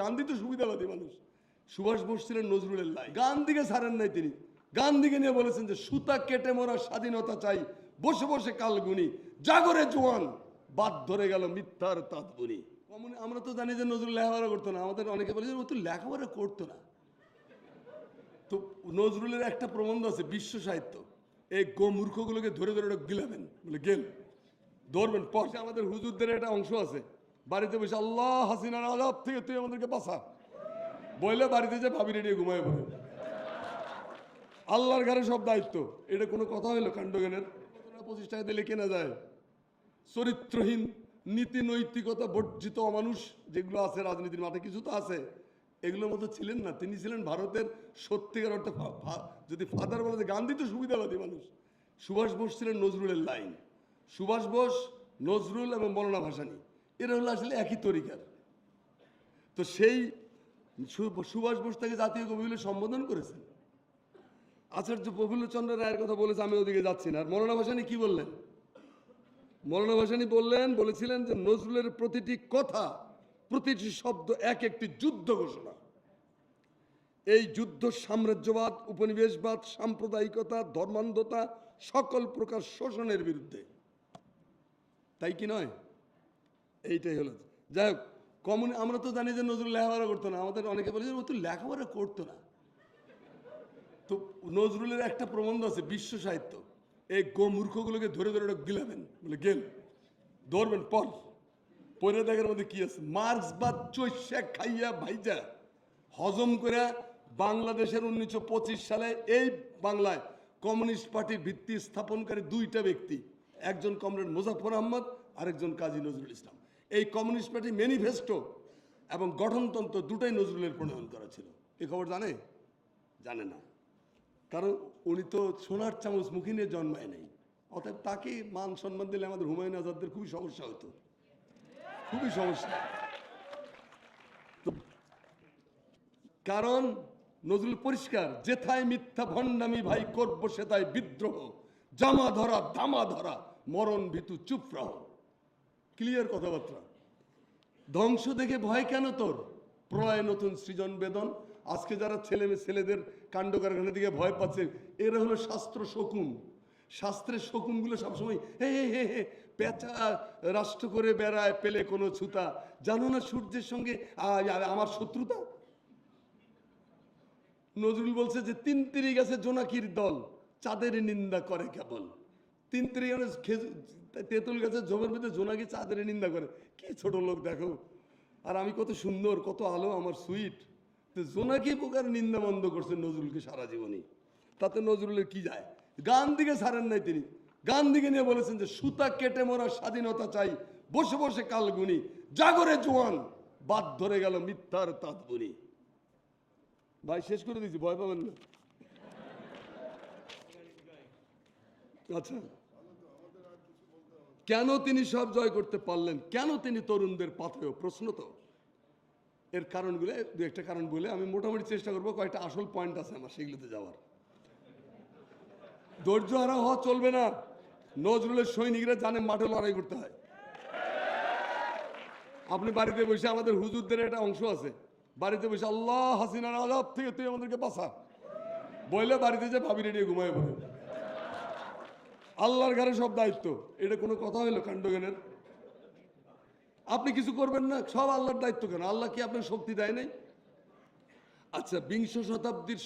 গান্ধী তো সুবিধাবাদী মানুষ। সুভাষ বোস ছিলেন নজরুলের লাই। গান্ধীকে ছাড়েন নাই তিনি। গান্ধীকে নিয়ে বলেছেন যে, সুতা কেটে মরা স্বাধীনতা চাই, বসে বসে কালগুনি জাগরে জোয়ান, বাদ ধরে গেল মিথ্যার তাঁত বুনি আমরা তো জানি যে নজরুল লেখাপড়া করতো না। আমাদের অনেকে বলে যে, ও তো লেখাপড়া করতো না। তো নজরুলের একটা প্রবন্ধ আছে, বিশ্ব সাহিত্য। এই গোমূর্খগুলোকে ধরে ধরে গিলাবেন, বলে গেল। ধরবেন পরে আমাদের হুজুরদের একটা অংশ আছে। বাড়িতে বসে, আল্লাহ, হাসিনার আজাব থেকে তুই আমাদেরকে বাঁচা। বললে বাড়িতে যে ভাবি রেডিয়ে ঘুমায় পড়ে। আল্লাহর ঘরে সব দায়িত্ব। এটা কোনো কথা হলো কাণ্ডজ্ঞানের পঁচিশ টাকা দিলে কেনা যায়। চরিত্রহীন, নীতি নৈতিকতা বর্জিত অমানুষ যেগুলো আছে, রাজনীতির মাঠে কিছু তো আছে, এগুলোর মতো ছিলেন না। তিনি ছিলেন ভারতের সত্যিকার অর্থে যদি ফাদার বলে গান্ধী তো সুবিধাবাদী মানুষ। সুভাষ বোস ছিলেন নজরুলের লাইন। সুভাষ বোস, নজরুল এবং মৌলানা ভাসানী। এরা হলো আসলে একই তরিকার। তো সেই সুভাষ বোস তাকে জাতীয় কবি বলে সম্বোধন করেছেন। আচার্য প্রফুল্লচন্দ্র রায়ের কথা বলেছে, আমি ওদিকে যাচ্ছি না। আর মৌলানা ভাসানী কি বললেন? মৌলানা ভাসানী বললেন, বলেছিলেন যে নজরুলের প্রতিটি কথা, প্রতিটি শব্দ এক একটি যুদ্ধ ঘোষণা। এই যুদ্ধ সাম্রাজ্যবাদ, উপনিবেশবাদ, সাম্প্রদায়িকতা, ধর্মান্ধতা সকল প্রকার শোষণের বিরুদ্ধে। তাই কি নয়? এইটাই হলো। যাই হোক কমন আমরা তো জানি যে নজরুল লেখাপড়া করতো না। আমাদের অনেকে বলে যে, ও তো লেখাপড়া করতো না। তো নজরুলের একটা প্রবন্ধ আছে, বিশ্ব সাহিত্য। এই গোমূর্খগুলোকে ধরে ধরে ওটা গিলাবেন। বলে, গেল, ধরবেন পর পরে দেখার মধ্যে কি আছে। মার্ক্সবাদ চৈশা খাইয়া ভাইজা। হজম করে বাংলাদেশের উনিশশো পঁচিশ সালে এই বাংলায় কমিউনিস্ট পার্টির ভিত্তি স্থাপনকারী দুইটা ব্যক্তি। একজন কমরেড মুজাফর আহমদ, আরেকজন কাজী নজরুল ইসলাম। এই কমিউনিস্ট পার্টি ম্যানিফেস্টো এবং গঠনতন্ত্র দুটাই নজরুলের প্রণয়ন করা ছিল। এ খবর জানে? জানে না। কারণ উনি তো সোনার চামচ মুখে নিয়ে জন্মায় নাই। অতএব তাকে মান সম্মান দিলে আমাদের হুমায়ুন আজাদদের খুবই সমস্যা হতো। খুবই সমস্যা। কারণ নজরুল পরিষ্কার, যেথায় মিথ্যা ভণ্ডামি ভাই করব, সেথায় বিদ্রোহ। জামা ধরা দামা ধরা, মরণ ভীতু চুপ রহ। ক্লিয়ার কথাবার্তা। ধ্বংস দেখে ভয় কেন তোর? প্রলয় নতুন সৃজন বেদন। আজকে যারা ছেলে ছেলেদের কাণ্ড কারখানা দিকে ভয় পাচ্ছে, এরা হলো শাস্ত্র শকুন। শাস্ত্রের শকুনগুলো সবসময় হে হে হে হে, পেঁচা রাষ্ট্র করে বেড়ায় পেলে কোনো ছুতা। জানো না সূর্যের সঙ্গে আমার শত্রুতা? নজরুল বলছে যে তিন তিরি গেছে জোনাকির দল, চাঁদের নিন্দা করে কেবল। তিন তিরি গেছে খেজু- তেঁতুল গাছের জমের মধ্যে জোনাকি চাঁদের নিন্দা করে। কি ছোট লোক, দেখো। আর আমি কত সুন্দর, কত আলো, আমার সুইট। তো জোনাকি পোকার নিন্দা বন্ধ করছে নজরুলকে সারা জীবনই। তাতে নজরুলের কি যায়? গান দিকে ছাড়েন নাই তিনি। গান্ধীকে নিয়ে বলেছেন যে, সুতা কেটে মরা স্বাধীনতা চাই। বসে বসে কালগুনি। জাগরে জোয়ান, বাদ ধরে গেল মিথ্যার তাঁত বুনি ভাই, শেষ করে দিয়েছি, ভয় পাবেন না। আচ্ছা। কেন তিনি সব জয় করতে পারলেন? কেন তিনি তরুণদের পাথেয়? প্রশ্ন তো। এর কারণগুলো, দু একটা কারণ বলে আমি মোটামুটি চেষ্টা করব, কয়েকটা আসল পয়েন্ট আছে আমার সেগুলোতে যাওয়ার। ধৈর্য হারা হওয়া চলবে না। নজরুলের সৈনিকরা জানে মাঠে লড়াই করতে হয়। আপনি বাড়িতে বসে আমাদের হুজুরদের একটা অংশ আছে। বাড়িতে বসে, আল্লাহ হাসিনার আজাব থেকে তুই আমাদেরকে বাঁচা। বললে বাড়িতে যে ভাবি রেডিয়ে ঘুমায় পড়ে। আল্লাহর ঘরে সব দায়িত্ব। এটা কোনো কথা হইল কাণ্ডজ্ঞানের? আপনি কিছু করবেন না, সব আল্লাহর দায়িত্ব কেন? আল্লাহ কি আপনার শক্তি দেয় নাই? আচ্ছা বিংশ শতাব্দীর